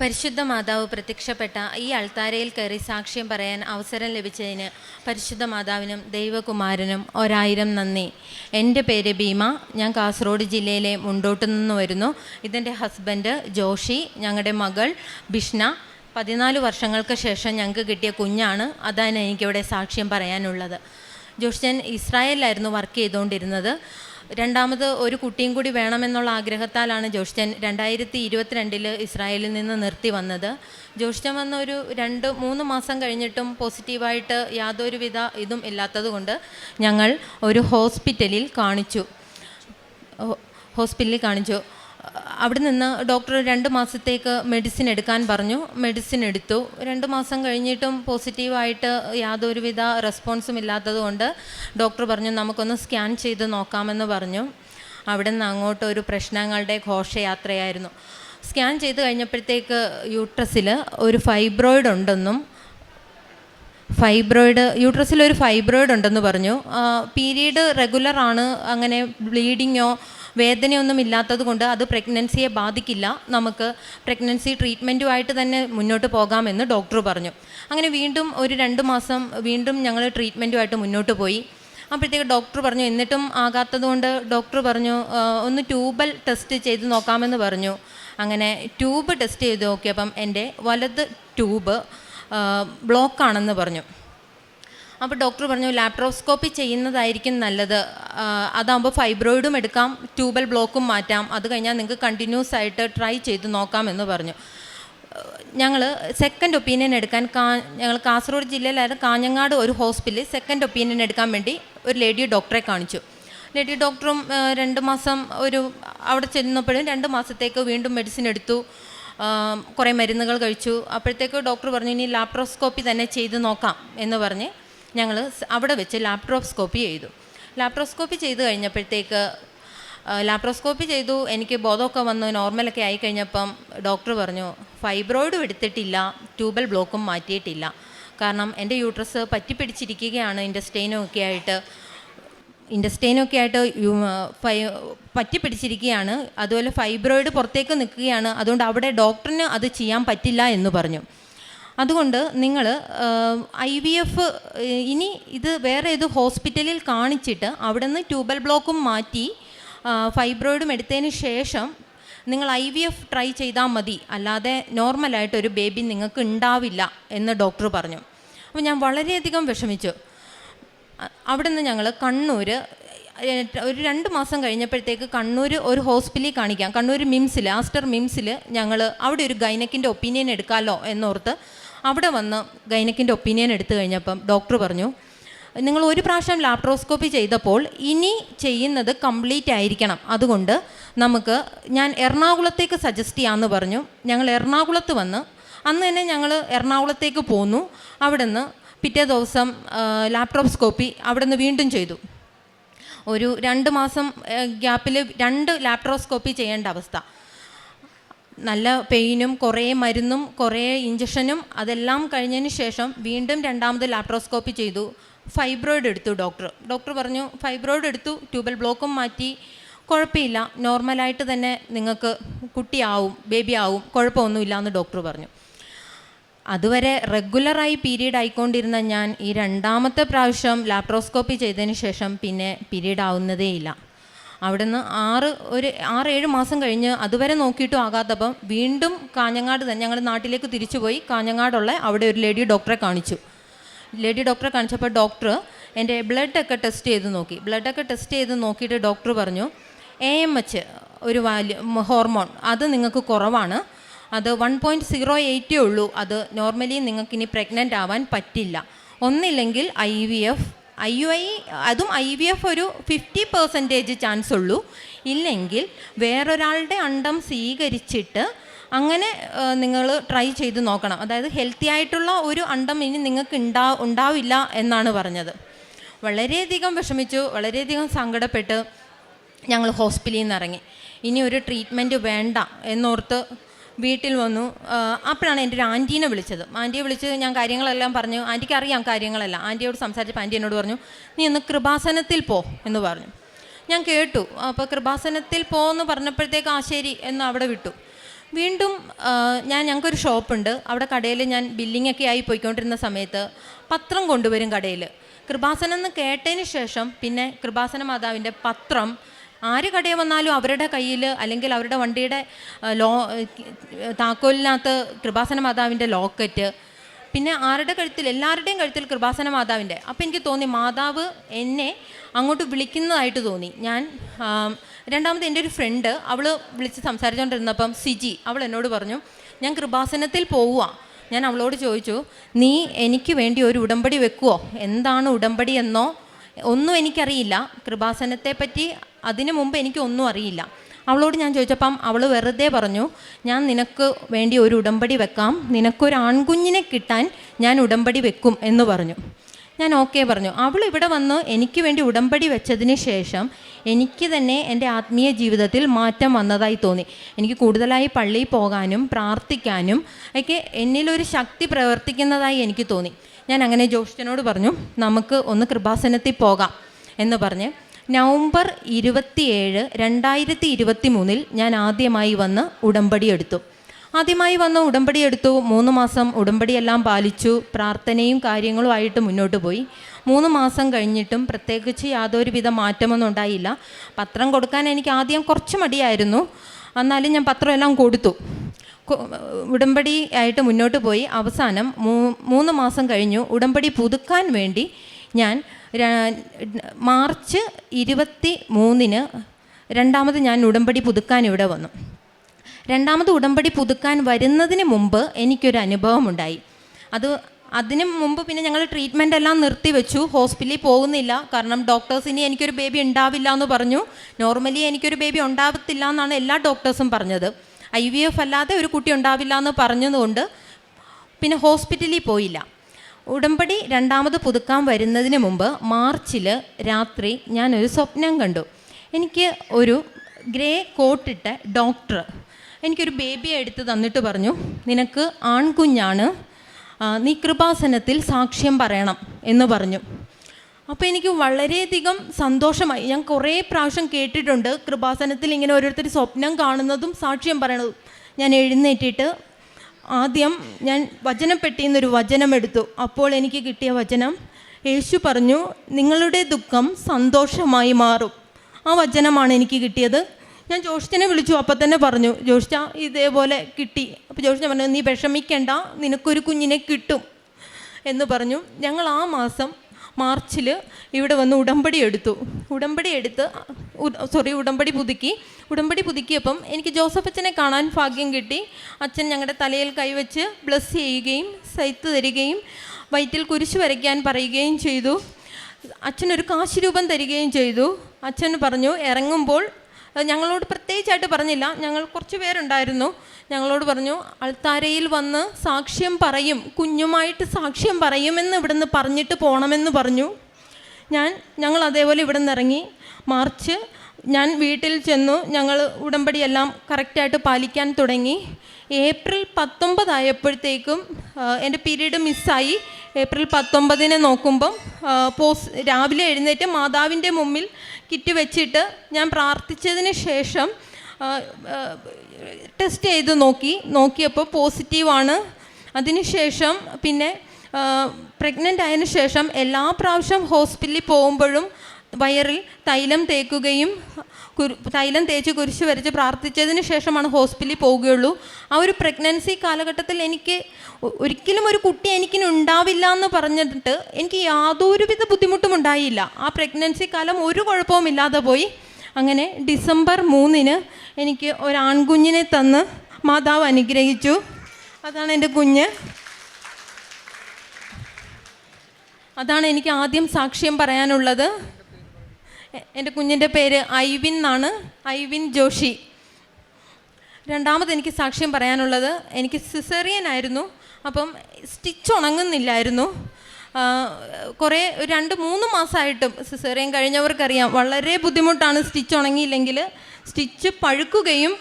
പരിശുദ്ധ മാതാവ് പ്രത്യക്ഷപ്പെട്ട ഈ അൾത്താരയിൽ കയറി സാക്ഷ്യം പറയാൻ അവസരം ലഭിച്ചതിന് പരിശുദ്ധ മാതാവിനും ദൈവകുമാരനും ഒരായിരം നന്ദി. എന്റെ പേര് ഭീമ. ഞാൻ കാസർഗോഡ് ജില്ലയിലെ മുണ്ടോട്ട് നിന്ന് വരുന്നു. ഇതെന്റെ ഹസ്ബൻഡ് ജോഷി ഞങ്ങളുടെ മകൾ ബിഷ്ണ. പതിനാല് വർഷങ്ങൾക്ക് ശേഷം ഞങ്ങൾക്ക് കിട്ടിയ കുഞ്ഞാണ്. അതാണ് എനിക്കിവിടെ സാക്ഷ്യം പറയാനുള്ളത്. ജോഷി ഞാൻ ഇസ്രായേലിലായിരുന്നു വർക്ക് ചെയ്തുകൊണ്ടിരുന്നത്. രണ്ടാമത് ഒരു കുട്ടിയും കൂടി വേണമെന്നുള്ള ആഗ്രഹത്താലാണ് ജോഷിച്ചൻ രണ്ടായിരത്തി ഇരുപത്തിരണ്ടിൽ ഇസ്രായേലിൽ നിന്ന് നിർത്തി വന്നത്. ജോഷിച്ചൻ വന്ന ഒരു രണ്ട് മൂന്ന് മാസം കഴിഞ്ഞിട്ടും പോസിറ്റീവായിട്ട് യാതൊരുവിധ ഇതും ഇല്ലാത്തതുകൊണ്ട് ഞങ്ങൾ ഒരു ഹോസ്പിറ്റലിൽ കാണിച്ചു. ഹോസ്പിറ്റലിൽ കാണിച്ചു. അവിടെ നിന്ന് ഡോക്ടർ രണ്ട് മാസത്തേക്ക് മെഡിസിൻ എടുക്കാൻ പറഞ്ഞു. മെഡിസിൻ എടുത്തു. രണ്ട് മാസം കഴിഞ്ഞിട്ടും പോസിറ്റീവായിട്ട് യാതൊരുവിധ റെസ്പോൺസും ഇല്ലാത്തതുകൊണ്ട് ഡോക്ടർ പറഞ്ഞു നമുക്കൊന്ന് സ്കാൻ ചെയ്ത് നോക്കാമെന്ന് പറഞ്ഞു. അവിടെ നിന്ന് അങ്ങോട്ട് ഒരു പ്രശ്നങ്ങളുടെ ഘോഷയാത്രയായിരുന്നു. സ്കാൻ ചെയ്ത് കഴിഞ്ഞപ്പോഴത്തേക്ക് യൂട്രസിൽ ഒരു ഫൈബ്രോയിഡ് ഉണ്ടെന്നും ഫൈബ്രോയിഡ് യൂട്രസിൽ ഒരു ഫൈബ്രോയിഡ് ഉണ്ടെന്ന് പറഞ്ഞു. പീരീഡ് റെഗുലർ ആണ്. അങ്ങനെ ബ്ലീഡിങ്ങോ വേദനയൊന്നും ഇല്ലാത്തത് കൊണ്ട് അത് പ്രഗ്നൻസിയെ ബാധിക്കില്ല. നമുക്ക് പ്രഗ്നൻസി ട്രീറ്റ്മെന്റുമായിട്ട് തന്നെ മുന്നോട്ട് പോകാമെന്ന് ഡോക്ടർ പറഞ്ഞു. അങ്ങനെ വീണ്ടും ഒരു രണ്ട് മാസം വീണ്ടും ഞങ്ങൾ ട്രീറ്റ്മെന്റുമായിട്ട് മുന്നോട്ട് പോയി. അപ്പോഴത്തേക്ക് ഡോക്ടർ പറഞ്ഞു എന്നിട്ടും ആകാത്തതുകൊണ്ട് ഡോക്ടർ പറഞ്ഞു ഒന്ന് ട്യൂബൽ ടെസ്റ്റ് ചെയ്ത് നോക്കാമെന്ന് പറഞ്ഞു. അങ്ങനെ ട്യൂബ് ടെസ്റ്റ് ചെയ്ത് നോക്കിയപ്പം എന്റെ വലത് ട്യൂബ് ബ്ലോക്കാണെന്ന് പറഞ്ഞു. അപ്പോൾ ഡോക്ടർ പറഞ്ഞു ലാപ്ട്രോസ്കോപ്പി ചെയ്യുന്നതായിരിക്കും നല്ലത്. അതാകുമ്പോൾ ഫൈബ്രോയിഡും എടുക്കാം ട്യൂബൽ ബ്ലോക്കും മാറ്റാം. അത് കഴിഞ്ഞാൽ നിങ്ങൾക്ക് കണ്ടിന്യൂസ് ആയിട്ട് ട്രൈ ചെയ്ത് നോക്കാമെന്ന് പറഞ്ഞു. ഞങ്ങൾ സെക്കൻഡ് ഒപ്പീനിയൻ എടുക്കാൻ കാ ഞങ്ങൾ കാസർഗോഡ് ജില്ലയിലായിരുന്നു കാഞ്ഞങ്ങാട് ഒരു ഹോസ്പിറ്റലിൽ സെക്കൻഡ് ഒപ്പീനിയൻ എടുക്കാൻ വേണ്ടി ഒരു ലേഡി ഡോക്ടറെ കാണിച്ചു. ലേഡി ഡോക്ടറും രണ്ട് മാസം ഒരു അവിടെ ചെന്നപ്പോഴും രണ്ട് മാസത്തേക്ക് വീണ്ടും മെഡിസിൻ എടുത്തു. കുറേ മരുന്നുകൾ കഴിച്ചു. അപ്പോഴത്തേക്ക് ഡോക്ടർ പറഞ്ഞു ഇനി ലാപ്രോസ്കോപ്പി തന്നെ ചെയ്ത് നോക്കാം എന്ന് പറഞ്ഞ് ഞങ്ങൾ അവിടെ വെച്ച് ലാപ്രോസ്കോപ്പി ചെയ്തു ലാപ്ടോസ്കോപ്പി ചെയ്തു കഴിഞ്ഞപ്പോഴത്തേക്ക് ലാപ്രോസ്കോപ്പി ചെയ്തു എനിക്ക് ബോധമൊക്കെ വന്നു നോർമലൊക്കെ ആയി കഴിഞ്ഞപ്പം ഡോക്ടർ പറഞ്ഞു ഫൈബ്രോയിഡും എടുത്തിട്ടില്ല ട്യൂബൽ ബ്ലോക്കും മാറ്റിയിട്ടില്ല. കാരണം എന്റെ യൂട്രസ് പറ്റിപ്പിടിച്ചിരിക്കുകയാണ് ഇൻഡസ്റ്റൈനും ഒക്കെ ആയിട്ട്. ഇൻഡസ്റ്റൈനൊക്കെ ആയിട്ട് ഫൈ പറ്റി പിടിച്ചിരിക്കുകയാണ് അതുപോലെ ഫൈബ്രോയിഡ് പുറത്തേക്ക് നിൽക്കുകയാണ്. അതുകൊണ്ട് അവിടെ ഡോക്ടറിന് അത് ചെയ്യാൻ പറ്റില്ല എന്ന് പറഞ്ഞു. അതുകൊണ്ട് നിങ്ങൾ ഐ വി എഫ് ഇനി ഇത് വേറെ ഏത് ഹോസ്പിറ്റലിൽ കാണിച്ചിട്ട് അവിടെ നിന്ന് ട്യൂബൽ ബ്ലോക്കും മാറ്റി ഫൈബ്രോയിഡും എടുത്തതിന് ശേഷം നിങ്ങൾ ഐ വി എഫ് ട്രൈ ചെയ്താൽ മതി. അല്ലാതെ നോർമലായിട്ട് ഒരു ബേബി നിങ്ങൾക്ക് ഉണ്ടാവില്ല എന്ന് ഡോക്ടർ പറഞ്ഞു. അപ്പോൾ ഞാൻ വളരെയധികം വിഷമിച്ചു. അവിടെ നിന്ന് ഞങ്ങൾ കണ്ണൂർ ഒരു രണ്ട് മാസം കഴിഞ്ഞപ്പോഴത്തേക്ക് കണ്ണൂർ ഒരു ഹോസ്പിറ്റലിൽ കാണിക്കാം. കണ്ണൂർ മിംസിൽ ആസ്റ്റർ മിംസിൽ ഞങ്ങൾ അവിടെ ഒരു ഗൈനക്കിന്റെ ഒപ്പീനിയൻ എടുക്കാമല്ലോ എന്നോർത്ത് അവിടെ വന്ന് ഗൈനക്കിന്റെ ഒപ്പീനിയൻ എടുത്തു കഴിഞ്ഞപ്പം ഡോക്ടർ പറഞ്ഞു നിങ്ങൾ ഒരു പ്രാവശ്യം ലാപ്രോസ്കോപ്പി ചെയ്തപ്പോൾ ഇനി ചെയ്യുന്നത് കംപ്ലീറ്റ് ആയിരിക്കണം. അതുകൊണ്ട് നമുക്ക് ഞാൻ എറണാകുളത്തേക്ക് സജസ്റ്റ് ചെയ്യാമെന്ന് പറഞ്ഞു. ഞങ്ങൾ എറണാകുളത്ത് വന്ന് അന്ന് തന്നെ ഞങ്ങൾ എറണാകുളത്തേക്ക് പോന്നു. അവിടെ നിന്ന് പിറ്റേ ദിവസം ലാപ്ടോപ്സ്കോപ്പി നിന്ന് വീണ്ടും ചെയ്തു. ഒരു രണ്ട് മാസം ഗ്യാപ്പിൽ രണ്ട് ലാപ്ടോസ്കോപ്പി ചെയ്യേണ്ട അവസ്ഥ. നല്ല പെയിനും കുറേ മരുന്നും കുറേ ഇഞ്ചക്ഷനും അതെല്ലാം കഴിഞ്ഞതിന് ശേഷം വീണ്ടും രണ്ടാമത് ലാപ്ട്രോസ്കോപ്പി ചെയ്തു. ഫൈബ്രോയിഡ് എടുത്തു ഡോക്ടർ. ഡോക്ടർ പറഞ്ഞു ഫൈബ്രോയിഡ് എടുത്തു ട്യൂബൽ ബ്ലോക്കും മാറ്റി. കുഴപ്പമില്ല നോർമലായിട്ട് തന്നെ നിങ്ങൾക്ക് കുട്ടിയാവും ബേബി ആവും കുഴപ്പമൊന്നുമില്ല എന്ന് ഡോക്ടർ പറഞ്ഞു. അതുവരെ റെഗുലറായി പീരീഡ് ആയിക്കൊണ്ടിരുന്ന ഞാൻ ഈ രണ്ടാമത്തെ പ്രാവശ്യം ലാപ്രോസ്കോപ്പി ചെയ്തതിന് ശേഷം പിന്നെ പീരീഡ് ആവുന്നതേയില്ല. അവിടുന്ന് ആറ് ഒരു ആറ് ഏഴ് മാസം കഴിഞ്ഞ് അതുവരെ നോക്കിയിട്ടും ആകാത്തപ്പം വീണ്ടും കാഞ്ഞങ്ങാട് തന്നെ ഞങ്ങൾ നാട്ടിലേക്ക് തിരിച്ചുപോയി കാഞ്ഞങ്ങാടുള്ള അവിടെ ഒരു ലേഡി ഡോക്ടറെ കാണിച്ചു. ലേഡി ഡോക്ടറെ കാണിച്ചപ്പോൾ ഡോക്ടർ എന്റെ ബ്ലഡൊക്കെ ടെസ്റ്റ് ചെയ്ത് നോക്കി. ബ്ലഡൊക്കെ ടെസ്റ്റ് ചെയ്ത് നോക്കിയിട്ട് ഡോക്ടർ പറഞ്ഞു എ എം എച്ച് ഒരു വാല്യൂ ഹോർമോൺ അത് നിങ്ങൾക്ക് കുറവാണ്. അത് വൺ പോയിന്റ് സീറോ എയ്റ്റേ ഉള്ളൂ. അത് നോർമലി നിങ്ങൾക്കിനി പ്രഗ്നന്റ് ആവാൻ പറ്റില്ല. ഒന്നില്ലെങ്കിൽ I V F I U I അതും ഐ വി എഫ് ഒരു ഫിഫ്റ്റി പെർസെന്റേജ് ചാൻസ് ഉള്ളൂ. ഇല്ലെങ്കിൽ വേറൊരാളുടെ അണ്ടം സ്വീകരിച്ചിട്ട് അങ്ങനെ നിങ്ങൾ ട്രൈ ചെയ്ത് നോക്കണം. അതായത് ഹെൽത്തി ആയിട്ടുള്ള ഒരു അണ്ടം ഇനി നിങ്ങൾക്ക് ഉണ്ടാ ഉണ്ടാവില്ല എന്നാണ് പറഞ്ഞത്. വളരെയധികം വിഷമിച്ചു വളരെയധികം സങ്കടപ്പെട്ട് ഞങ്ങൾ ഹോസ്പിറ്റലിൽ നിന്ന് ഇറങ്ങി ഇനി ഒരു ട്രീറ്റ്മെന്റ് വേണ്ട എന്നോർത്ത് വീട്ടിൽ വന്നു. അപ്പോഴാണ് എന്റെ ഒരു ആന്റീനെ വിളിച്ചത്. ആന്റിയെ വിളിച്ച് ഞാൻ കാര്യങ്ങളെല്ലാം പറഞ്ഞു. ആന്റിക്ക് അറിയാം കാര്യങ്ങളെല്ലാം. ആന്റിയോട് സംസാരിച്ചപ്പോൾ ആന്റി എന്നോട് പറഞ്ഞു നീ ഒന്ന് കൃപാസനത്തിൽ പോ എന്ന് പറഞ്ഞു. ഞാൻ കേട്ടു. അപ്പോൾ കൃപാസനത്തിൽ പോ എന്ന് പറഞ്ഞപ്പോഴത്തേക്ക് ആ ശരി എന്ന് അവിടെ വിട്ടു. വീണ്ടും ഞാൻ ഞങ്ങൾക്കൊരു ഷോപ്പുണ്ട്. അവിടെ കടയിൽ ഞാൻ ബില്ലിംഗ് ഒക്കെ ആയി പോയിക്കൊണ്ടിരുന്ന സമയത്ത് പത്രം കൊണ്ടുവരും കടയിൽ. കൃപാസനം എന്ന് കേട്ടതിന് ശേഷം പിന്നെ കൃപാസന മാതാവിന്റെ പത്രം ആര് കടയിൽ വന്നാലും അവരുടെ കയ്യിൽ അല്ലെങ്കിൽ അവരുടെ വണ്ടിയുടെ ലോ താക്കോലിനകത്ത് കൃപാസന മാതാവിന്റെ ലോക്കറ്റ്. പിന്നെ ആരുടെ കഴുത്തിൽ എല്ലാവരുടെയും കഴുത്തിൽ കൃപാസന മാതാവിന്റെ. അപ്പം എനിക്ക് തോന്നി മാതാവ് എന്നെ അങ്ങോട്ട് വിളിക്കുന്നതായിട്ട് തോന്നി. ഞാൻ രണ്ടാമത് എന്റെ ഒരു ഫ്രണ്ട് അവൾ വിളിച്ച് സംസാരിച്ചുകൊണ്ടിരുന്നപ്പം സിജി അവൾ എന്നോട് പറഞ്ഞു ഞാൻ കൃപാസനത്തിൽ പോവുക ഞാൻ അവളോട് ചോദിച്ചു നീ എനിക്ക് വേണ്ടി ഒരു ഉടമ്പടി വെക്കുമോ എന്താണ് ഉടമ്പടി എന്നോ? ഒന്നും എനിക്കറിയില്ല. കൃപാസനത്തെ പറ്റി അതിനു മുമ്പ് എനിക്ക് ഒന്നും അറിയില്ല. അവളോട് ഞാൻ ചോദിച്ചപ്പം അവൾ വെറുതെ പറഞ്ഞു ഞാൻ നിനക്ക് വേണ്ടി ഒരു ഉടമ്പടി വെക്കാം. നിനക്കൊരു ആൺകുഞ്ഞിനെ കിട്ടാൻ ഞാൻ ഉടമ്പടി വെക്കും എന്ന് പറഞ്ഞു. ഞാൻ ഓക്കെ പറഞ്ഞു. അവൾ ഇവിടെ വന്ന് എനിക്ക് വേണ്ടി ഉടമ്പടി വെച്ചതിന് ശേഷം എനിക്ക് തന്നെ എന്റെ ആത്മീയ ജീവിതത്തിൽ മാറ്റം വന്നതായി തോന്നി. എനിക്ക് കൂടുതലായി പള്ളിയിൽ പോകാനും പ്രാർത്ഥിക്കാനും ഒക്കെ എന്നിലൊരു ശക്തി പ്രവർത്തിക്കുന്നതായി എനിക്ക് തോന്നി. ഞാൻ അങ്ങനെ ജ്യോഷ്ഠനോട് പറഞ്ഞു നമുക്ക് ഒന്ന് കൃപാസനത്തിൽ പോകാം എന്ന് പറഞ്ഞ് നവംബർ ഇരുപത്തിയേഴ് രണ്ടായിരത്തി ഇരുപത്തി മൂന്നിൽ ഞാൻ ആദ്യമായി വന്ന് ഉടമ്പടി എടുത്തു. ആദ്യമായി വന്ന് ഉടമ്പടി എടുത്തു. മൂന്ന് മാസം ഉടമ്പടിയെല്ലാം പാലിച്ചു. പ്രാർത്ഥനയും കാര്യങ്ങളും ആയിട്ട് മുന്നോട്ട് പോയി. മൂന്ന് മാസം കഴിഞ്ഞിട്ടും പ്രത്യേകിച്ച് യാതൊരുവിധ മാറ്റമൊന്നും ഉണ്ടായില്ല. പത്രം കൊടുക്കാൻ എനിക്ക് ആദ്യം കുറച്ച് മടിയായിരുന്നു. എന്നാലും ഞാൻ പത്രമെല്ലാം കൊടുത്തു. ഉടമ്പടി ആയിട്ട് മുന്നോട്ട് പോയി. അവസാനം മൂന്ന് മാസം കഴിഞ്ഞു. ഉടമ്പടി പുതുക്കാൻ വേണ്ടി ഞാൻ മാർച്ച് ഇരുപത്തി മൂന്നിന് രണ്ടാമത് ഞാൻ ഉടമ്പടി പുതുക്കാൻ ഇവിടെ വന്നു. രണ്ടാമത് ഉടമ്പടി പുതുക്കാൻ വരുന്നതിന് മുമ്പ് എനിക്കൊരു അനുഭവമുണ്ടായി. അത് അതിനു മുമ്പ് പിന്നെ ഞങ്ങൾ ട്രീറ്റ്മെന്റ് എല്ലാം നിർത്തിവെച്ചു ഹോസ്പിറ്റലിൽ പോകുന്നില്ല. കാരണം ഡോക്ടേഴ്സ് ഇനി എനിക്കൊരു ബേബി ഉണ്ടാവില്ല എന്ന് പറഞ്ഞു. നോർമലി എനിക്കൊരു ബേബി ഉണ്ടാവത്തില്ല എന്നാണ് എല്ലാ ഡോക്ടേഴ്സും പറഞ്ഞത്. ഐ വി എഫ് അല്ലാതെ ഒരു കുട്ടി ഉണ്ടാവില്ല എന്ന് പറഞ്ഞതുകൊണ്ട് പിന്നെ ഹോസ്പിറ്റലിൽ പോയില്ല. ഉടമ്പടി രണ്ടാമത് പുതുക്കാൻ വരുന്നതിന് മുമ്പ് മാർച്ചിൽ രാത്രി ഞാനൊരു സ്വപ്നം കണ്ടു. എനിക്ക് ഒരു ഗ്രേ കോട്ടിട്ട ഡോക്ടർ എനിക്കൊരു ബേബിയെ എടുത്ത് തന്നിട്ട് പറഞ്ഞു നിനക്ക് ആൺകുഞ്ഞാണ് നീ കൃപാസനത്തിൽ സാക്ഷ്യം പറയണം എന്ന് പറഞ്ഞു. അപ്പോൾ എനിക്ക് വളരെയധികം സന്തോഷമായി. ഞാൻ കുറേ പ്രാവശ്യം കേട്ടിട്ടുണ്ട്. കൃപാസനത്തിൽ ഇങ്ങനെ ഓരോരുത്തർ സ്വപ്നം കാണുന്നതും സാക്ഷ്യം പറയണതും. ഞാൻ എഴുന്നേറ്റിട്ട് ആദ്യം ഞാൻ വചനപ്പെട്ടിയിൽ നിന്നൊരു വചനം എടുത്തു. അപ്പോൾ എനിക്ക് കിട്ടിയ വചനം യേശു പറഞ്ഞു നിങ്ങളുടെ ദുഃഖം സന്തോഷമായി മാറും. ആ വചനമാണ് എനിക്ക് കിട്ടിയത്. ഞാൻ ജോഷിച്ചനെ വിളിച്ചു അപ്പം തന്നെ പറഞ്ഞു ജോഷിച്ച ഇതേപോലെ കിട്ടി. അപ്പോൾ ജോഷിച്ച പറഞ്ഞു നീ വിഷമിക്കണ്ട നിനക്കൊരു കുഞ്ഞിനെ കിട്ടും. എന്ന് പറഞ്ഞു. ഞങ്ങൾ ആ മാസം മാർച്ചിൽ ഇവിടെ വന്ന് ഉടമ്പടി എടുത്തു. ഉടമ്പടി എടുത്ത് സോറി ഉടമ്പടി പുതുക്കി. ഉടമ്പടി പുതുക്കിയപ്പം എനിക്ക് ജോസഫ് അച്ഛനെ കാണാൻ ഭാഗ്യം കിട്ടി. അച്ഛൻ ഞങ്ങളുടെ തലയിൽ കൈവച്ച് ബ്ലസ് ചെയ്യുകയും സൈത്ത് തരികയും വയറ്റിൽ കുരിശ് വരയ്ക്കാൻ പറയുകയും ചെയ്തു. അച്ഛനൊരു കാശ് രൂപം തരികയും ചെയ്തു. അച്ഛൻ പറഞ്ഞു ഇറങ്ങുമ്പോൾ ഞങ്ങളോട് പ്രത്യേകിച്ചായിട്ട് പറഞ്ഞില്ല. ഞങ്ങൾ കുറച്ച് പേരുണ്ടായിരുന്നു. ഞങ്ങളോട് പറഞ്ഞു അൾത്താരയിൽ വന്ന് സാക്ഷ്യം പറയും കുഞ്ഞുമായിട്ട് സാക്ഷ്യം പറയുമെന്ന് ഇവിടുന്ന് പറഞ്ഞിട്ട് പോകണമെന്ന് പറഞ്ഞു. ഞാൻ ഞങ്ങൾ അതേപോലെ ഇവിടെ നിന്ന് ഇറങ്ങി. മാർച്ച് ഞാൻ വീട്ടിൽ ചെന്നു ഞങ്ങൾ ഉടമ്പടിയെല്ലാം കറക്റ്റായിട്ട് പാലിക്കാൻ തുടങ്ങി. ഏപ്രിൽ പത്തൊമ്പതായപ്പോഴത്തേക്കും എന്റെ പീരീഡ് മിസ്സായി. ഏപ്രിൽ പത്തൊമ്പതിനെ നോക്കുമ്പം പോസ് രാവിലെ എഴുന്നേറ്റ് മാതാവിന്റെ മുമ്പിൽ കിറ്റ് വെച്ചിട്ട് ഞാൻ പ്രാർത്ഥിച്ചതിന് ശേഷം ടെസ്റ്റ് ചെയ്ത് നോക്കി. നോക്കിയപ്പോൾ പോസിറ്റീവാണ്. അതിനുശേഷം പിന്നെ പ്രഗ്നന്റ് ആയതിനു ശേഷം എല്ലാ പ്രാവശ്യം ഹോസ്പിറ്റലിൽ പോകുമ്പോഴും വയറിൽ തൈലം തേക്കുകയും തൈലം തേച്ച് കുരിശ് വരച്ച് പ്രാർത്ഥിച്ചതിന് ശേഷമാണ് ഹോസ്പിറ്റലിൽ പോവുകയുള്ളൂ. ആ ഒരു പ്രഗ്നൻസി കാലഘട്ടത്തിൽ എനിക്ക് ഒരിക്കലും ഒരു കുട്ടി എനിക്ക് ഉണ്ടാവില്ല എന്ന് പറഞ്ഞിട്ട് എനിക്ക് യാതൊരുവിധ ബുദ്ധിമുട്ടും ഉണ്ടായില്ല. ആ പ്രഗ്നൻസി കാലം ഒരു കുഴപ്പവും ഇല്ലാതെ പോയി. അങ്ങനെ ഡിസംബർ മൂന്നിന് എനിക്ക് ഒരു ആൺകുഞ്ഞിനെ തന്ന് മാതാവ് അനുഗ്രഹിച്ചു. അതാണ് എന്റെ കുഞ്ഞ്. അതാണ് എനിക്ക് ആദ്യം സാക്ഷ്യം പറയാനുള്ളത്. എന്റെ കുഞ്ഞിന്റെ പേര് ഐവിൻ എന്നാണ്. ഐവിൻ ജോഷി. രണ്ടാമത് എനിക്ക് സാക്ഷ്യം പറയാനുള്ളത് എനിക്ക് സിസേറിയൻ ആയിരുന്നു അപ്പം സ്റ്റിച്ച് ഉണങ്ങുന്നില്ലായിരുന്നു. കുറേ രണ്ട് മൂന്ന് മാസമായിട്ടും സിസേറിയൻ കഴിഞ്ഞവർക്കറിയാം വളരെ ബുദ്ധിമുട്ടാണ് സ്റ്റിച്ച് ഉണങ്ങിയില്ലെങ്കിൽ. സ്റ്റിച്ച് പഴുക്കുകയും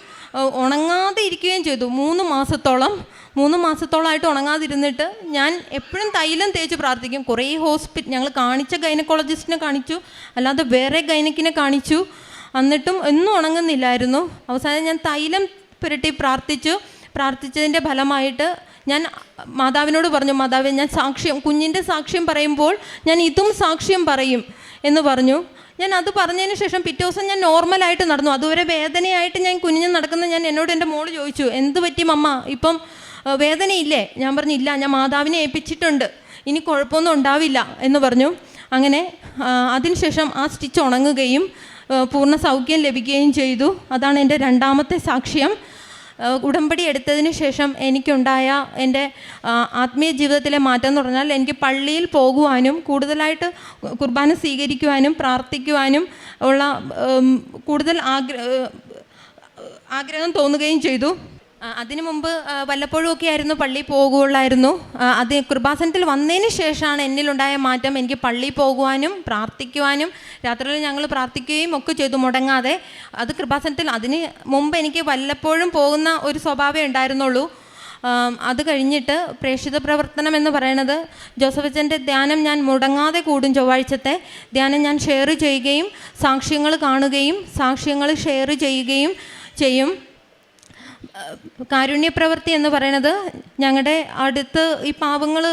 ഉണങ്ങാതെ ഇരിക്കുകയും ചെയ്തു മൂന്ന് മാസത്തോളം. മൂന്ന് മാസത്തോളമായിട്ട് ഉണങ്ങാതിരുന്നിട്ട് ഞാൻ എപ്പോഴും തൈലം തേച്ച് പ്രാർത്ഥിക്കും. കുറേ ഹോസ്പിറ്റൽ ഞങ്ങൾ കാണിച്ച ഗൈനക്കോളജിസ്റ്റിനെ കാണിച്ചു. അല്ലാതെ വേറെ ഗൈനക്കിനെ കാണിച്ചു. എന്നിട്ടും ഒന്നും ഉണങ്ങുന്നില്ലായിരുന്നു. അവസാനം ഞാൻ തൈലം പുരട്ടി പ്രാർത്ഥിച്ചു. പ്രാർത്ഥിച്ചതിന്റെ ഫലമായിട്ട് ഞാൻ മാതാവിനോട് പറഞ്ഞു മാതാവ് ഞാൻ സാക്ഷ്യം കുഞ്ഞിന്റെ സാക്ഷ്യം പറയുമ്പോൾ ഞാൻ ഇതും സാക്ഷ്യം പറയും എന്ന് പറഞ്ഞു. ഞാൻ അത് പറഞ്ഞതിന് ശേഷം പിറ്റേ ദിവസം ഞാൻ നോർമലായിട്ട് നടന്നു. അതുവരെ വേദനയായിട്ട് ഞാൻ കുഞ്ഞിന് നടക്കുന്ന ഞാൻ എന്നോട് എന്റെ മോൾ ചോദിച്ചു എന്ത് പറ്റി മമ്മ? ഇപ്പം വേദനയില്ലേ? ഞാൻ പറഞ്ഞു ഇല്ല ഞാൻ മാതാവിനെ ഏൽപ്പിച്ചിട്ടുണ്ട്. ഇനി കുഴപ്പമൊന്നും ഉണ്ടാവില്ല. എന്ന് പറഞ്ഞു. അങ്ങനെ അതിനുശേഷം ആ സ്റ്റിച്ച് ഉണങ്ങുകയും പൂർണ സൗഖ്യം ലഭിക്കുകയും ചെയ്തു. അതാണ് എന്റെ രണ്ടാമത്തെ സാക്ഷ്യം. ഉടമ്പടി എടുത്തതിന് ശേഷം എനിക്കുണ്ടായ എന്റെ ആത്മീയ ജീവിതത്തിലെ മാറ്റം എന്ന് പറഞ്ഞാൽ എനിക്ക് പള്ളിയിൽ പോകുവാനും കൂടുതലായിട്ട് കുർബാന സ്വീകരിക്കുവാനും പ്രാർത്ഥിക്കുവാനും ഉള്ള കൂടുതൽ ആഗ്ര ആഗ്രഹം തോന്നുകയും ചെയ്തു. അതിനു മുമ്പ് വല്ലപ്പോഴും ഒക്കെ ആയിരുന്നു പള്ളി പോകുകയുള്ളായിരുന്നു. അത് കൃപാസനത്തിൽ വന്നതിന് ശേഷമാണ് എന്നിലുണ്ടായ മാറ്റം. എനിക്ക് പള്ളി പോകുവാനും പ്രാർത്ഥിക്കുവാനും രാത്രിയിൽ ഞങ്ങൾ പ്രാർത്ഥിക്കുകയും ഒക്കെ ചെയ്തു മുടങ്ങാതെ. അത് കൃപാസനത്തിൽ അതിന് മുമ്പ് എനിക്ക് വല്ലപ്പോഴും പോകുന്ന ഒരു സ്വഭാവമേ ഉണ്ടായിരുന്നുള്ളൂ. അത് കഴിഞ്ഞിട്ട് പ്രേക്ഷിത പ്രവർത്തനം എന്ന് പറയുന്നത് ജോസഫച്ചന്റെ ധ്യാനം ഞാൻ മുടങ്ങാതെ കൂടും ചൊവ്വാഴ്ചത്തെ. ധ്യാനം ഞാൻ ഷെയർ ചെയ്യുകയും സാക്ഷ്യങ്ങൾ കാണുകയും സാക്ഷ്യങ്ങൾ ഷെയർ ചെയ്യുകയും ചെയ്യും. കാരുണ്യപ്രവൃത്തി എന്ന് പറയുന്നത് ഞങ്ങളുടെ അടുത്ത് ഈ പാവങ്ങൾ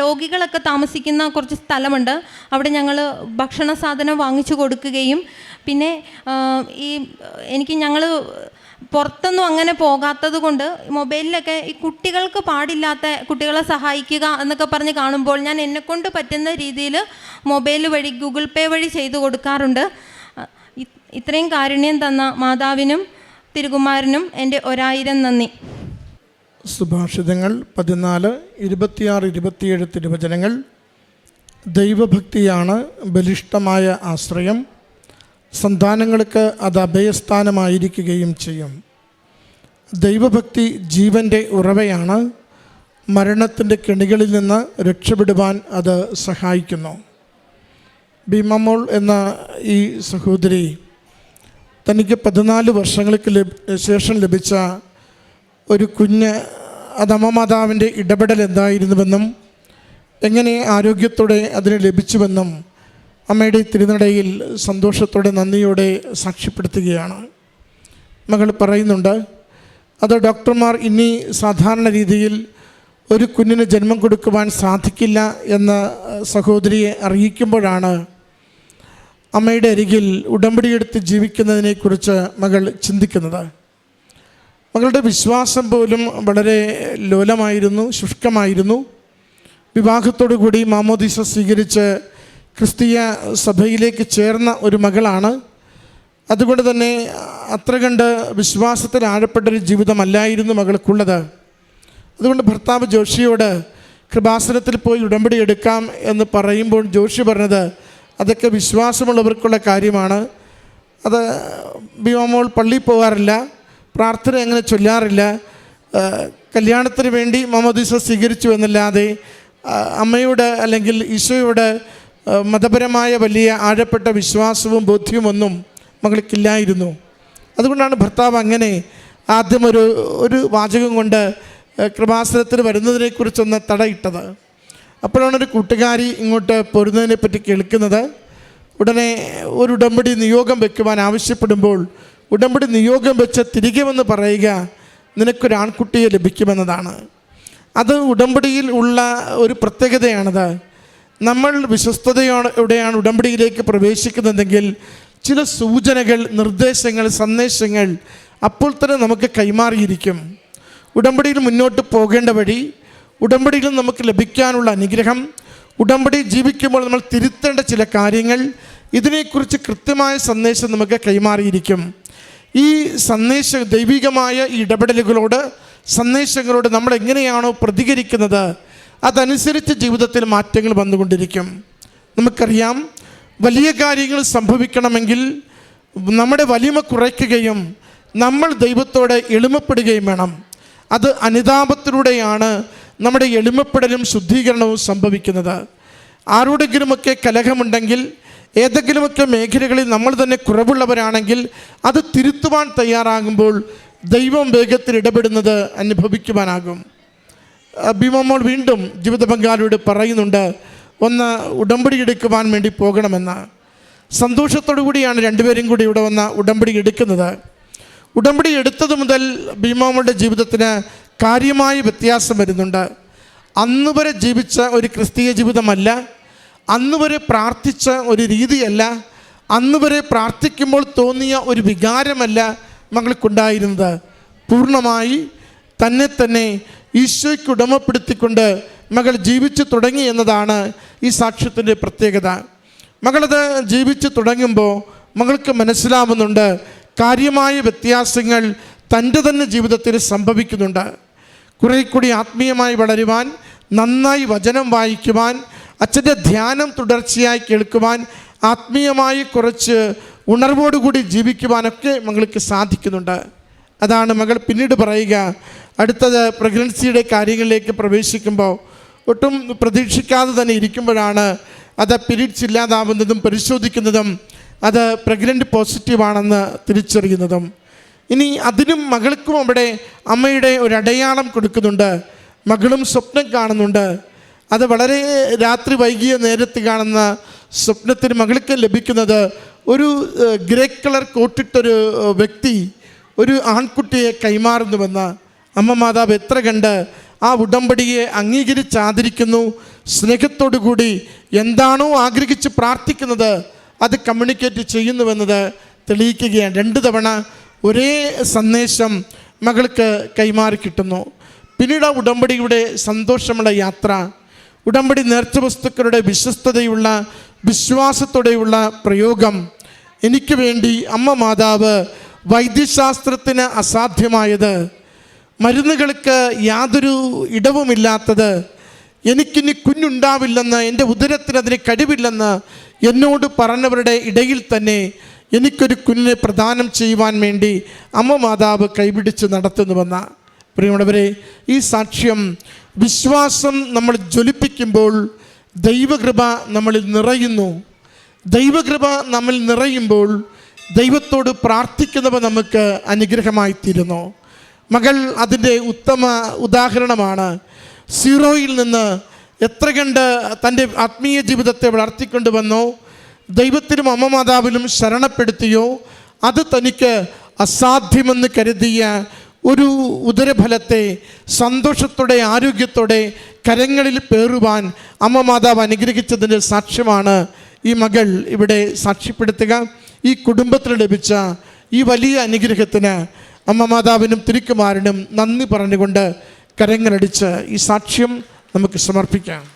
രോഗികളൊക്കെ താമസിക്കുന്ന കുറച്ച് സ്ഥലമുണ്ട്. അവിടെ ഞങ്ങൾ ഭക്ഷണ സാധനം വാങ്ങിച്ചു കൊടുക്കുകയും പിന്നെ ഈ എനിക്ക് ഞങ്ങൾ പുറത്തൊന്നും അങ്ങനെ പോകാത്തത് കൊണ്ട് മൊബൈലിലൊക്കെ ഈ കുട്ടികൾക്ക് പാടില്ലാത്ത കുട്ടികളെ സഹായിക്കുക എന്നൊക്കെ പറഞ്ഞ് കാണുമ്പോൾ ഞാൻ എന്നെക്കൊണ്ട് പറ്റുന്ന രീതിയിൽ മൊബൈൽ വഴി ഗൂഗിൾ പേ വഴി ചെയ്തു കൊടുക്കാറുണ്ട്. ഇത്രയും കാരുണ്യം തന്ന മാതാവിനും തിരുകുമാരനും എന്റെ ഒരായിരം നന്ദി. സുഭാഷിതങ്ങൾ പതിനാല് ഇരുപത്തിയാറ് ഇരുപത്തിയേഴ് തിരുവചനങ്ങൾ. ദൈവഭക്തിയാണ് ബലിഷ്ടമായ ആശ്രയം. സന്താനങ്ങൾക്ക് അത് അഭയസ്ഥാനമായിരിക്കുകയും ചെയ്യും. ദൈവഭക്തി ജീവന്റെ ഉറവയാണ്. മരണത്തിന്റെ കെണികളിൽ നിന്ന് രക്ഷപ്പെടുവാൻ അത് സഹായിക്കുന്നു. ഭീമമോൾ എന്ന ഈ സഹോദരി തനിക്ക് പതിനാല് വർഷങ്ങൾക്ക് ശേഷം ലഭിച്ച ഒരു കുഞ്ഞ് അത് അമ്മമാതാവിന്റെ ഇടപെടൽ എന്തായിരുന്നുവെന്നും എങ്ങനെ ആരോഗ്യത്തോടെ അതിന് ലഭിച്ചുവെന്നും അമ്മയുടെ തിരുനടയിൽ സന്തോഷത്തോടെ നന്ദിയോടെ സാക്ഷ്യപ്പെടുത്തുകയാണ്. മകൾ പറയുന്നുണ്ട് അത് ഡോക്ടർമാർ ഇനി സാധാരണ രീതിയിൽ ഒരു കുഞ്ഞിന് ജന്മം കൊടുക്കുവാൻ സാധിക്കില്ല എന്ന് സഹോദരിയെ അറിയിക്കുമ്പോഴാണ് അമ്മയുടെ അരികിൽ ഉടമ്പടിയെടുത്ത് ജീവിക്കുന്നതിനെക്കുറിച്ച് മകൾ ചിന്തിക്കുന്നത്. മകളുടെ വിശ്വാസം പോലും വളരെ ലോലമായിരുന്നു ശുഷ്കമായിരുന്നു. വിവാഹത്തോടു കൂടി മാമോദീസ സ്വീകരിച്ച് ക്രിസ്തീയ സഭയിലേക്ക് ചേർന്ന ഒരു മകളാണ്. അതുകൊണ്ട് തന്നെ അത്ര കണ്ട് വിശ്വാസത്തിൽ ആഴപ്പെട്ടൊരു ജീവിതമല്ലായിരുന്നു മകൾക്കുള്ളത്. അതുകൊണ്ട് ഭർത്താവ് ജോഷിയോട് കൃപാസനത്തിൽ പോയി ഉടമ്പടി എടുക്കാം എന്ന് പറയുമ്പോൾ ജോഷി പറഞ്ഞത് അതൊക്കെ വിശ്വാസമുള്ളവർക്കുള്ള കാര്യമാണ്. അത് ഭീമാമോൾ പള്ളിയിൽ പോകാറില്ല പ്രാർത്ഥന അങ്ങനെ ചൊല്ലാറില്ല. കല്യാണത്തിന് വേണ്ടി മമദീസ സ്വീകരിച്ചു എന്നല്ലാതെ അമ്മയുടെ അല്ലെങ്കിൽ ഈശോയുടെ മതപരമായ വലിയ ആഴപ്പെട്ട വിശ്വാസവും ബോധ്യവുമൊന്നും മകൾക്കില്ലായിരുന്നു. അതുകൊണ്ടാണ് ഭർത്താവ് അങ്ങനെ ആദ്യം ഒരു ഒരു വാചകം കൊണ്ട് കൃപാസനത്തിന് വരുന്നതിനെക്കുറിച്ചൊന്ന് തടയിട്ടത്. അപ്പോഴാണ് ഒരു കൂട്ടുകാരി ഇങ്ങോട്ട് പോരുന്നതിനെ പറ്റി കേൾക്കുന്നത്. ഉടനെ ഒരു ഉടമ്പടി നിയോഗം വെക്കുവാൻ ആവശ്യപ്പെടുമ്പോൾ ഉടമ്പടി നിയോഗം വെച്ച് തിരികെ വന്ന് പറയുക നിനക്കൊരാൺകുട്ടിയെ ലഭിക്കുമെന്നതാണ്. അത് ഉടമ്പടിയിൽ ഉള്ള ഒരു പ്രത്യേകതയാണത്. നമ്മൾ വിശ്വസ്തതയോടെയാണ് ഉടമ്പടിയിലേക്ക് പ്രവേശിക്കുന്നതെങ്കിൽ ചില സൂചനകൾ നിർദ്ദേശങ്ങൾ സന്ദേശങ്ങൾ അപ്പോൾ തന്നെ നമുക്ക് കൈമാറിയിരിക്കും. ഉടമ്പടിയിൽ മുന്നോട്ട് പോകേണ്ട വഴി ഉടമ്പടിയിൽ നമുക്ക് ലഭിക്കാനുള്ള അനുഗ്രഹം. ഉടമ്പടി ജീവിക്കുമ്പോൾ നമ്മൾ തിരുത്തേണ്ട ചില കാര്യങ്ങൾ. ഇതിനെക്കുറിച്ച് കൃത്യമായ സന്ദേശം നമുക്ക് കൈമാറിയിരിക്കും. ഈ സന്ദേശ ദൈവികമായ ഇടപെടലുകളോട് സന്ദേശങ്ങളോട് നമ്മൾ എങ്ങനെയാണോ പ്രതികരിക്കുന്നത് അതനുസരിച്ച് ജീവിതത്തിൽ മാറ്റങ്ങൾ വന്നുകൊണ്ടിരിക്കും. നമുക്കറിയാം വലിയ കാര്യങ്ങൾ സംഭവിക്കണമെങ്കിൽ നമ്മുടെ വലിമ കുറയ്ക്കുകയും നമ്മൾ ദൈവത്തോടെ എളിമപ്പെടുകയും വേണം. അത് അനുതാപത്തിലൂടെയാണ് നമ്മുടെ എളിമപ്പെടലും ശുദ്ധീകരണവും സംഭവിക്കുന്നത്. ആരോടെങ്കിലുമൊക്കെ കലഹമുണ്ടെങ്കിൽ ഏതെങ്കിലുമൊക്കെ മേഖലകളിൽ നമ്മൾ തന്നെ കുറവുള്ളവരാണെങ്കിൽ അത് തിരുത്തുവാൻ തയ്യാറാകുമ്പോൾ ദൈവം വേഗത്തിൽ ഇടപെടുന്നത് അനുഭവിക്കുവാനാകും. ഭീമമ്മോൾ വീണ്ടും ജീവിത പങ്കാളിയോട് പറയുന്നുണ്ട് ഒന്ന് ഉടമ്പടി എടുക്കുവാൻ വേണ്ടി പോകണമെന്ന്. സന്തോഷത്തോടു കൂടിയാണ് രണ്ടുപേരും കൂടി ഇവിടെ വന്ന ഉടമ്പടി എടുക്കുന്നത്. ഉടമ്പടി എടുത്തത് മുതൽ ഭീമാമ്മയുടെ ജീവിതത്തിന് കാര്യമായ വ്യത്യാസം വരുന്നുണ്ട്. അന്ന് വരെ ജീവിച്ച ഒരു ക്രിസ്തീയ ജീവിതമല്ല. അന്ന് വരെ പ്രാർത്ഥിച്ച ഒരു രീതിയല്ല. അന്ന് വരെ പ്രാർത്ഥിക്കുമ്പോൾ തോന്നിയ ഒരു വികാരമല്ല മകൾക്കുണ്ടായിരുന്നത്. പൂർണമായി തന്നെ തന്നെ ഈശോയ്ക്ക് ഉടമപ്പെടുത്തിക്കൊണ്ട് മകൾ ജീവിച്ചു തുടങ്ങി എന്നതാണ് ഈ സാക്ഷ്യത്തിന്റെ പ്രത്യേകത. മകളത് ജീവിച്ചു തുടങ്ങുമ്പോൾ മകൾക്ക് മനസ്സിലാവുന്നുണ്ട് കാര്യമായ വ്യത്യാസങ്ങൾ തന്റെ തന്നെ ജീവിതത്തിൽ സംഭവിക്കുന്നുണ്ട്. കുറേ കൂടി ആത്മീയമായി വളരുവാൻ നന്നായി വചനം വായിക്കുവാൻ അച്ഛന്റെ ധ്യാനം തുടർച്ചയായി കേൾക്കുവാൻ ആത്മീയമായി കുറച്ച് ഉണർവോടുകൂടി ജീവിക്കുവാനൊക്കെ മകൾക്ക് സാധിക്കുന്നുണ്ട്. അതാണ് മകൾ പിന്നീട് പറയുക. അടുത്തത് പ്രഗ്നൻസിയുടെ കാര്യങ്ങളിലേക്ക് പ്രവേശിക്കുമ്പോൾ ഒട്ടും പ്രതീക്ഷിക്കാതെ തന്നെ ഇരിക്കുമ്പോഴാണ് അത് പിരീഡ്സ് ഇല്ലാതാവുന്നതും പരിശോധിക്കുന്നതും അത് പ്രഗ്നന്റ് പോസിറ്റീവാണെന്ന് തിരിച്ചറിയുന്നതും. ഇനി അതിനും മകൾക്കും അവിടെ അമ്മയുടെ ഒരു അടയാളം കൊടുക്കുന്നുണ്ട്. മകളും സ്വപ്നം കാണുന്നുണ്ട്. അത് വളരെ രാത്രി വൈകിയ നേരത്ത് കാണുന്ന സ്വപ്നത്തിന് മകൾക്ക് ലഭിക്കുന്നത് ഒരു ഗ്രേ കളർ കോട്ടിട്ടൊരു വ്യക്തി ഒരു ആൺകുട്ടിയെ കൈമാറുന്നുവെന്ന് അമ്മ മാതാവ് എത്ര കണ്ട് ആ ഉടമ്പടിയെ അംഗീകരിച്ചാദരിക്കുന്നു സ്നേഹത്തോടു കൂടി എന്താണോ ആഗ്രഹിച്ച് പ്രാർത്ഥിക്കുന്നത് അത് കമ്മ്യൂണിക്കേറ്റ് ചെയ്യുന്നുവെന്നത് തെളിയിക്കുകയാണ്. രണ്ട് തവണ ഒരേ സന്ദേശം മകൾക്ക് കൈമാറി കിട്ടുന്നു. പിന്നീട് ആ ഉടമ്പടിയുടെ സന്തോഷമുള്ള യാത്ര ഉടമ്പടി നേർച്ച വസ്തുക്കളുടെ വിശ്വസ്തതയുള്ള വിശ്വാസത്തോടെയുള്ള പ്രയോഗം. എനിക്ക് വേണ്ടി അമ്മ മാതാവ് വൈദ്യശാസ്ത്രത്തിന് അസാധ്യമായത്. മരുന്നുകൾക്ക് യാതൊരു ഇടവുമില്ലാത്തത്. എനിക്കിനി കുഞ്ഞുണ്ടാവില്ലെന്ന് എന്റെ ഉദരത്തിന് അതിന് കഴിവില്ലെന്ന് എന്നോട് പറഞ്ഞവരുടെ ഇടയിൽ തന്നെ എനിക്കൊരു കുഞ്ഞിനെ പ്രദാനം ചെയ്യുവാൻ വേണ്ടി അമ്മ മാതാവ് കൈപിടിച്ച് നടത്തുന്നുവെന്ന പ്രിയമുള്ളവരെ ഈ സാക്ഷ്യം വിശ്വാസം നമ്മൾ ജ്വലിപ്പിക്കുമ്പോൾ ദൈവകൃപ നമ്മളിൽ നിറയുന്നു. ദൈവകൃപ നമ്മൾ നിറയുമ്പോൾ ദൈവത്തോട് പ്രാർത്ഥിക്കുന്നവ നമുക്ക് അനുഗ്രഹമായിത്തീരുന്നു. മകൾ അതിന്റെ ഉത്തമ ഉദാഹരണമാണ്. സീറോയിൽ നിന്ന് എത്ര കണ്ട് തന്റെ ആത്മീയ ജീവിതത്തെ വളർത്തിക്കൊണ്ടുവന്നോ ദൈവത്തിനും അമ്മ മാതാവിനും ശരണപ്പെടുത്തിയോ? അത് തനിക്ക് അസാധ്യമെന്ന് കരുതിയ ഒരു ഉദരഫലത്തെ സന്തോഷത്തോടെ ആരോഗ്യത്തോടെ കരങ്ങളിൽ പേറുവാൻ അമ്മ മാതാവ് അനുഗ്രഹിച്ചതിന്റെ സാക്ഷ്യമാണ് ഈ മകൾ ഇവിടെ സാക്ഷ്യപ്പെടുത്തുക. ഈ കുടുംബത്തിന് ലഭിച്ച ഈ വലിയ അനുഗ്രഹത്തിന് അമ്മ മാതാവിനും തിരുക്കുമാരനും നന്ദി പറഞ്ഞുകൊണ്ട് കരങ്ങളടിച്ച് ഈ സാക്ഷ്യം നമുക്ക് സമർപ്പിക്കാം.